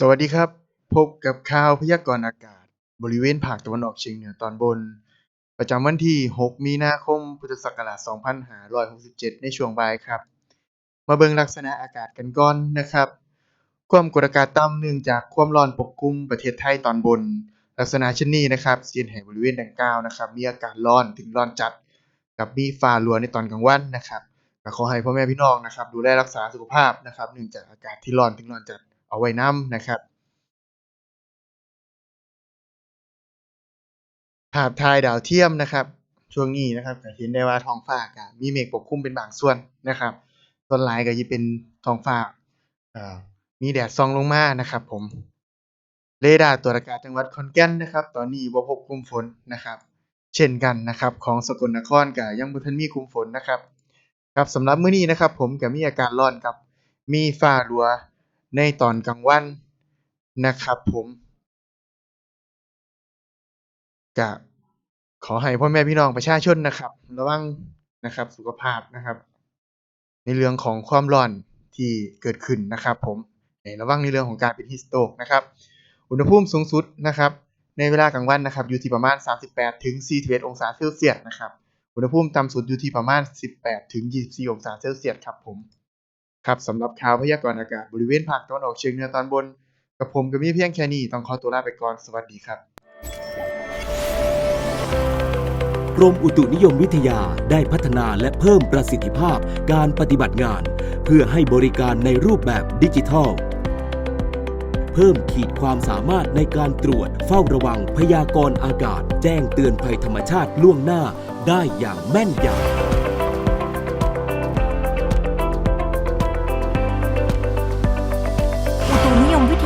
สวัสดีครับ พบกับข่าวพยากรณ์อากาศ บริเวณภาคตะวันออกเฉียงเหนือตอนบน ประจำวันที่ 6 มีนาคม พุทธศักราช 2567 ในช่วงบ่ายครับ มาเบิ่งลักษณะอากาศกันก่อนนะครับ ความกดอากาศต่ำเนื่องจากความร้อนปกคลุมประเทศไทยตอนบน ลักษณะเช่นนี้นะครับเสิเฮ็ดให้บริเวณดังกล่าวนะครับ มีอากาศร้อนถึงร้อนจัด กับมีฟ้ารั่วในตอนกลางวันนะครับขอให้พ่อแม่พี่น้องนะครับ ดูแลรักษาสุขภาพนะครับ เนื่องจากอากาศที่ร้อนถึงร้อนจัด เอาไว้นำนะครับ ภาพถ่ายดาวเทียมนะครับช่วงนี้นะครับก็เห็นได้ว่าท้องฟ้าก็มีเมฆปกคลุมเป็นบางส่วนนะครับ ส่วนหลายก็สิเป็นท้องฟ้ามีแดดส่องลงมานะครับ ผมเรดาร์ตรวจอากาศจังหวัดขอนแก่นนะครับ ตอนนี้บ่พบกลุ่มฝนนะครับ เช่นกันนะครับ ของสกลนครก็ยังบ่ทันมีกลุ่มฝนนะครับ ครับสำหรับมื้อนี้นะครับ ผมก็มีอากาศร้อนครับ มีฟ้ารั่ว ในตอนกลางวันนะครับผมก็ขอให้พ่อแม่พี่น้องประชาชนนะครับ ระวังนะครับสุขภาพนะครับ ในเรื่องของความร้อนที่เกิดขึ้นนะครับผมให้ระวังในเรื่องของการเป็น heat stroke นะครับ อุณหภูมิสูงสุดนะครับ ในเวลากลางวันนะครับอยู่ที่ประมาณ 38ถึง41องศาเซลเซียสนะครับ อุณหภูมิต่ำสุดอยู่ที่ประมาณ 18ถึง24องศาเซลเซียสครับผม ครับสำหรับข่าวพยากรณ์อากาศบริเวณภาคตะวันออกเฉียงเหนือตอนบน กับผมก็มีเพียงแค่นี้ ต้องขอตัวลาไปก่อนสวัสดีครับ กรมอุตุนิยมวิทยาได้พัฒนาและเพิ่มประสิทธิภาพการปฏิบัติงาน เพื่อให้บริการในรูปแบบดิจิทัล เพิ่มขีดความสามารถในการตรวจเฝ้าระวังพยากรณ์อากาศ แจ้งเตือนภัยธรรมชาติล่วงหน้าได้อย่างแม่นยำ